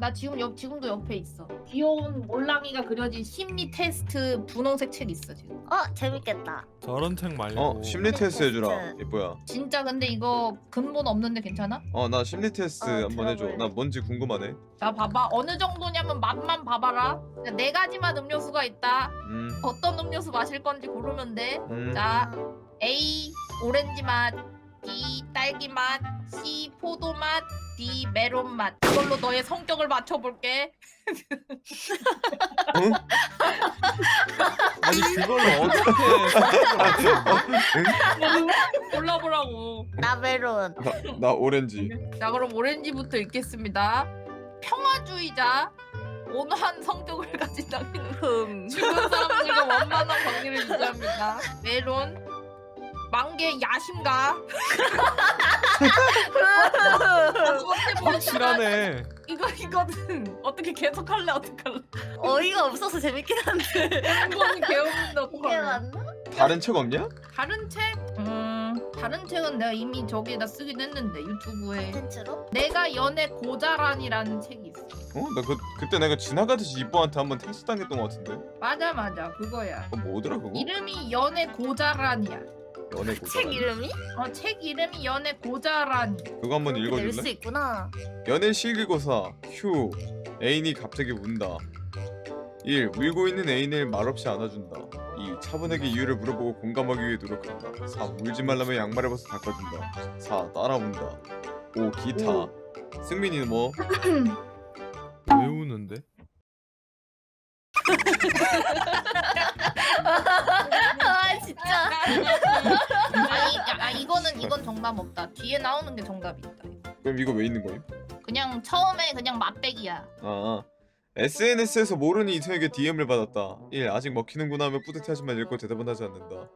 나 지금 옆 지금도 옆에 있어. 귀여운 몰랑이가 그려진 심리 테스트 분홍색 책 있어 지금. 어 재밌겠다. 저런 책 말고 어 심리 테스트 해주라. 예뻐야 진짜 근데 이거 근본 없는데 괜찮아? 어 나 심리 테스트 어, 한번 해줘 들어볼래. 나 뭔지 궁금하네 자 봐봐 어느 정도냐면 맛만 봐봐라. 자, 네 가지만 음료수가 있다. 음, 어떤 음료수 마실 건지 고르면 돼. 음. 자 A 오렌지 맛, B 딸기 맛, C 포도 맛, D 메론 맛. 이걸로 너의 성격을 맞춰볼게. 응? 아니 그걸로 어떻게 골라보라고. 나 메론. 나, 나 오렌지 자 그럼 오렌지부터 읽겠습니다. 평화주의자, 온화한 성격을 가진 당신은 흠. 주변 사람들과 원만한 관계를 유지합니다. 메론, 만개 야심가. 확실하네 이거 이거는 어떻게 계속 할래 어떡할래? 어이가 없어서 재밌긴 한데. 한번 배우는데 이게? 맞나? 다른 책 없냐? 다른 책? 음 다른 책은 내가 이미 저기에다 쓰긴 했는데 유튜브에 텐츠로? 내가 연애 고자란이라는 책이 있어. 어? 나 그, 그때 내가 지나가듯이 이뻐한테 한번 테스트 당했던 것 같은데 맞아 맞아 그거야. 어 뭐더라 그거? 이름이 연애 고자란이야. 연애 고자 책 이름이? 어, 책 이름이 연애 고자란이. 그거 한번 읽어줄래? 있구나. 연애 실기고사 휴 애인이 갑자기 운다 1. 울고 있는 애인을 말없이 안아준다 2. 차분하게 이유를 물어보고 공감하기 위해 노력한다 3. 울지 말라며 양말을 벗어 닦아준다 4. 따라온다 5. 기타 승민이는 뭐? 왜 우는데? 아 진짜. 아니 야, 아, 이거는 이건 정답 없다. 뒤에 나오는 게 정답이 있다. 그럼 이거 왜 있는 거임? 그냥 처음에 그냥 맛배기야. 아 SNS에서 모르는 이성에게 DM을 받았다 1. 아직 먹히는구나 하며 뿌듯해하지만 읽고 대답은 하지 않는다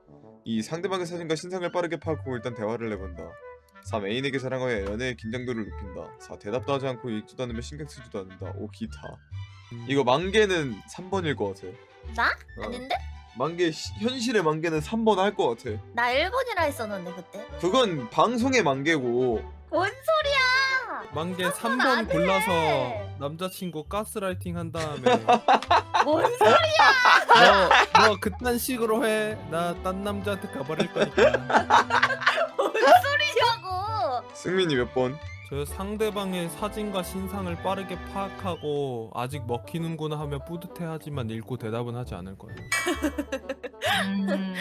2. 상대방의 사진과 신상을 빠르게 파악하고 일단 대화를 해본다 3. 애인에게 자랑하여 연애의 긴장도를 높인다 4. 대답도 하지 않고 읽지도 않으며 신경 쓰지도 않는다 5. 기타 이거 만개는 3번일 것 같아 나? 어. 아닌데? 만개 시- 현실의 만개는 3번 할 것 같아 나 1번이라 했었는데 그때. 그건 방송의 만개고 뭔 소리야? 만개 안 3번 돼. 골라서 남자친구 가스라이팅 한 다음에 뭔 소리야? 너, 너 그딴 식으로 해 나 딴 남자한테 가버릴 거니까 뭔 소리냐고? 승민이 몇 번? 저 상대방의 사진과 신상을 빠르게 파악하고 아직 먹히는구나 하며 뿌듯해하지만 읽고 대답은 하지 않을 거예요 음,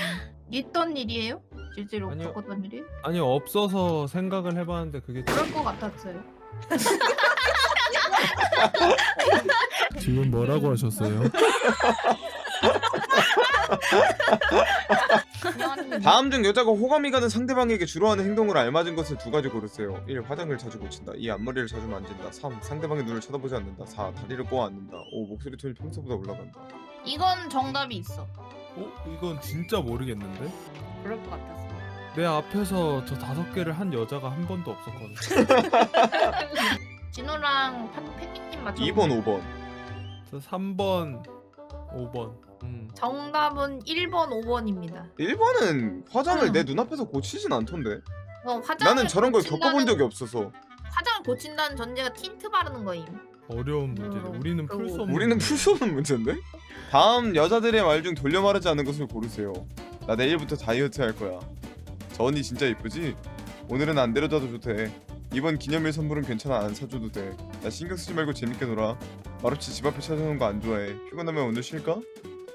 있던 일이에요? 실제로 아니요. 겪었던 일이? 아니 없어서 생각을 해봤는데 그게 그럴 것 같았어요. 지금 뭐라고 하셨어요? 다음 중 여자가 호감이 가는 상대방에게 주로 하는 행동을 알맞은 것을 두 가지 고르세요 1. 화장을 자주 고친다 2. 앞머리를 자주 만진다 3. 상대방의 눈을 쳐다보지 않는다 4. 다리를 꼬아 앉는다 5. 목소리 톤이 평소보다 올라간다 이건 정답이 있어. 어? 이건 진짜 모르겠는데? 그럴 것 같았어. 내 앞에서 저 다섯 개를 한 여자가 한 번도 없었거든 진호랑 파- 팬님 맞춰. 2번 5번 저 3번 5번 음. 정답은 1번, 5번입니다. 1번은 화장을 응. 내 눈앞에서 고치진 않던데 어, 화장을 나는 저런 걸 겪어본 고친다는- 적이 없어서 화장을 고친다는 전제가 틴트 바르는 거임. 어려운 문제네 음, 우리는 풀 수 없는 우리는 문제. 풀수 없는 문제인데? 다음 여자들의 말 중 돌려 말하지 않는 것을 고르세요 나 내일부터 다이어트 할 거야 저 언니 진짜 이쁘지? 오늘은 안 데려다도 좋대 이번 기념일 선물은 괜찮아 안 사줘도 돼 나 신경 쓰지 말고 재밌게 놀아 말없이 집 앞에 찾아오는 거 안 좋아해 피곤하면 오늘 쉴까?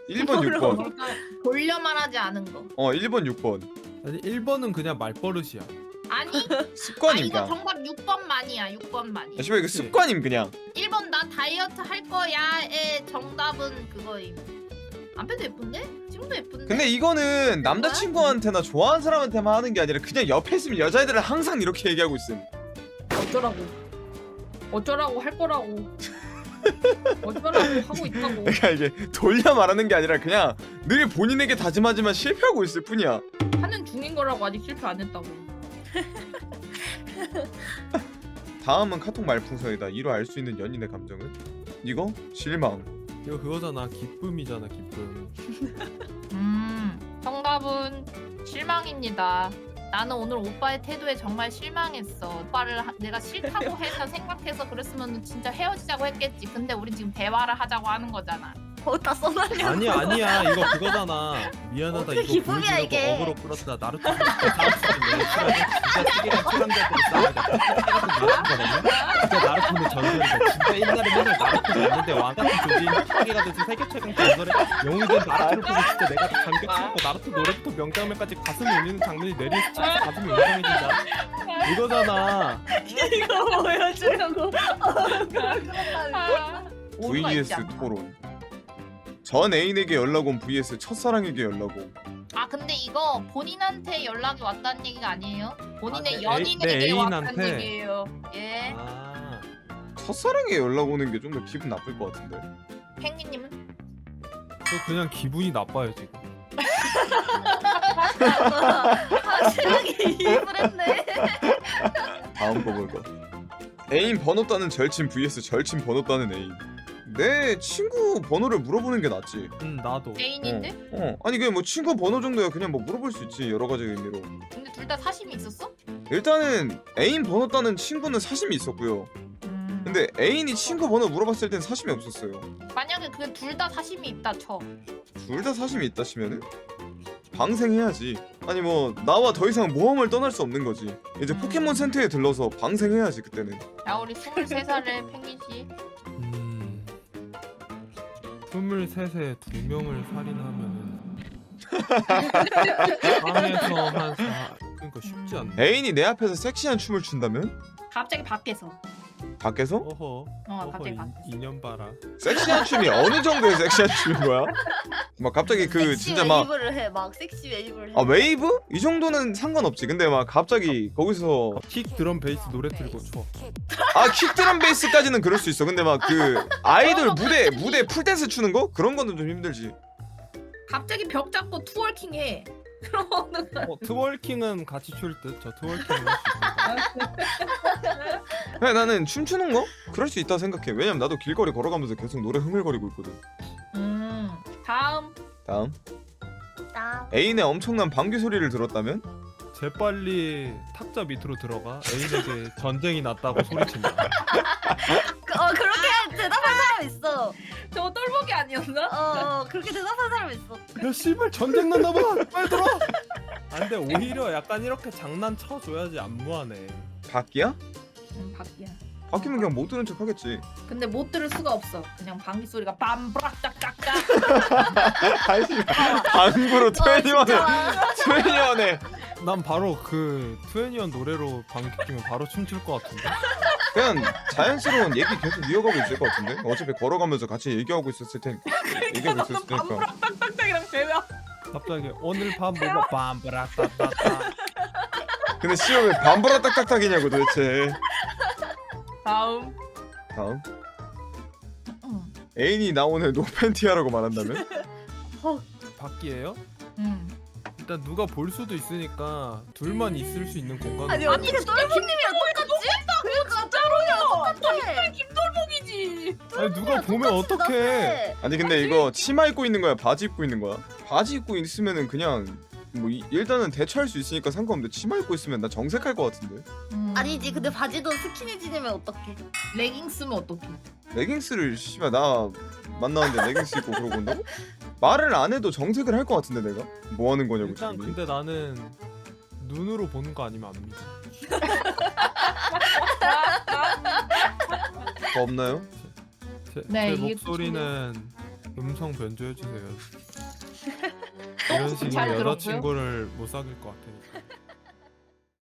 1번 6번 돌려 말하지 않은 거. 어 1번 6번 아니 1번은 그냥 말버릇이야 아니, 아니 습관임 이거 그냥 정답 6번만이야. 6번만이. 야 씨발 이거 습관임 그냥 1번 나 다이어트 할 거야의 정답은 그거임. 앞에도 예쁜데? 지금도 예쁜데? 근데 이거는 남자친구한테나 좋아하는 사람한테만 하는 게 아니라 그냥 옆에 있으면 여자애들은 항상 이렇게 얘기하고 있음 어쩌라고? 어쩌라고 할 거라고. 어쩌라고 하고 있다고. 그러니까 이게 돌려 말하는 게 아니라 그냥 늘 본인에게 다짐하지만 실패하고 있을 뿐이야 하는 중인 거라고 아직 실패 안 했다고. 다음은 카톡 말풍선이다 이로 알 수 있는 연인의 감정은? 이거? 실망 이거 그거잖아 기쁨이잖아 기쁨 음, 정답은 실망입니다. 나는 오늘 오빠의 태도에 정말 실망했어. 오빠를 하- 내가 싫다고 해서 생각해서 그랬으면 진짜 헤어지자고 했겠지. 근데 우리 지금 대화를 하자고 하는 거잖아. 어디다 써놨냐? 아니 아니야 이거 그거잖아 미안하다 어떻게 이거 기쁨이야, 보여주려고 이게. 어그로 끌었다 나루토 진짜 나루토는 전설이다 진짜 옛날에 맨날 나루토 봤는데 왕같은 조진 시계가 돼서 세계 최강 전설에 영웅이 된 나루토를 보고 진짜 내가 감격 쓰고 나루토 노래부터 명장면까지 가슴이 울리는 장면이 내리는 스치면서 가슴이 웅장해진다 이거잖아 이거 보여주려고. 아, vs 않나? 토론 전 애인에게 연락 온 vs 첫사랑에게 연락 온 아 근데 이거 본인한테 연락이 왔다는 얘기가 아니에요? 본인의 아, 내 연인에게 애- 내 왔다는 애인한테? 얘기예요. 예. 아 첫사랑에 연락 오는 게 좀 더 기분 나쁠 것 같은데 펭귄님은? 저 그냥 기분이 나빠요 지금 확실하게 이입을 했네. 다음 거 볼까 애인 번호 따는 절친 vs 절친 번호 따는 애인 내 친구 번호를 물어보는 게 낫지 음 나도 애인인데? 어, 어. 아니 그냥 뭐 친구 번호 정도야 그냥 뭐 물어볼 수 있지 여러 가지 의미로 근데 둘 다 사심이 있었어? 일단은 애인 번호 따는 친구는 사심이 있었고요 음. 근데 애인이 친구 번호 물어봤을 땐 사심이 없었어요 만약에 그둘다 사심이 있다 쳐. 둘 다 사심이 있다 치면은 방생해야지 아니 뭐 나와 더 이상 모험을 떠날 수 없는 거지 이제 음. 포켓몬 센터에 들러서 방생해야지 그때는 야 우리 23살의 펭귄 씨. 음... 23세 두 명을 살인하면은 방에서 한 사... 그러니까 쉽지 않네. 애인이 내 앞에서 섹시한 춤을 춘다면? 갑자기 밖에서. 밖에서 어허 어 어허 갑자기 이, 밖에서. 인연 봐라 섹시한 춤이 어느 정도의 섹시한 춤인 거야? 막 갑자기 그 섹시 진짜 막 웨이브를 해. 막 섹시 웨이브를 해. 아 웨이브? 이 정도는 상관없지 근데 막 갑자기 거기서 킥 드럼 베이스 노래 틀고 춰 아 킥드럼 베이스까지는 그럴 수 있어 근데 막 그 아이돌 무대 무대 풀 댄스 추는 거? 그런 거는 좀 힘들지 갑자기 벽 잡고 투월킹 해. 그러면은 어, 트월킹은 같이 출듯저 있습니다 그냥 나는 춤추는 거? 그럴 수 있다 생각해 왜냐면 나도 길거리 걸어가면서 계속 노래 흥얼거리고 있거든 음. 다음. 다음 나. 애인의 엄청난 방귀 소리를 들었다면? 재빨리 탁자 밑으로 들어가 애인에게 전쟁이 났다고 소리친다 그- 어 그렇게 대답한 사람 있어. 저 똘보기 아니었나? 어, 어 그렇게 대답한 사람 있어. 야 씨발 전쟁 났나봐 빨리 들어 안 돼 오히려 약간 이렇게 장난 쳐줘야지 안무하네 밖이야? 음, 밖이야. 바뀌면 그냥 못 들은 척 하겠지 근데 못 들을 수가 없어. 그냥 방귀 소리가 빰브락 딱딱딱. 방구로 어, 트웬티원에 진짜. 트웬티원에 난 바로 그 트웬티원 노래로 방귀 끼면 바로 춤출 것 같은데 그냥 자연스러운 얘기 계속 이어가고 있을 것 같은데 어차피 걸어가면서 같이 얘기하고 있었을 테니까 얘기하고 있었을 테니까 빰브락딱딱딱이랑 배면. 갑자기 오늘 밤 뭐가 빰브락따따따 근데 시험에 반보라 딱딱딱이냐고 도대체 다음. 다음 음. 애인이 나 오늘 노팬티 하라고 말한다면? 밖이에요? 음. 일단 누가 볼 수도 있으니까 둘만 있을 수 있는 공간은 아니 어떻게 똘보님이랑 똑같지? 똑같아. 김돌복이지. 아니 누가 보면 어떡해 아니 근데 이거 치마 입고 있는 거야 바지 입고 있는 거야? 바지 입고 있으면은 그냥 뭐 이- 일단은 대처할 수 있으니까 상관없는데 치마 입고 있으면 나 정색할 것 같은데 음. 아니지 근데 바지도 스키니진이면 어떡해? 레깅스면 어떡해? 레깅스를 씨발 나 만나는데 레깅스 입고 그러고 온다고? 말을 안 해도 정색을 할 것 같은데 내가? 뭐 하는 거냐고 일단 지금 근데 나는 눈으로 보는 거 아니면 안 믿어 더 없나요? 제, 네, 제 이게 목소리는 음성 변조해 주세요 이런 잘 식으로 들었고요. 여자친구를 못 사귈 것 같으니까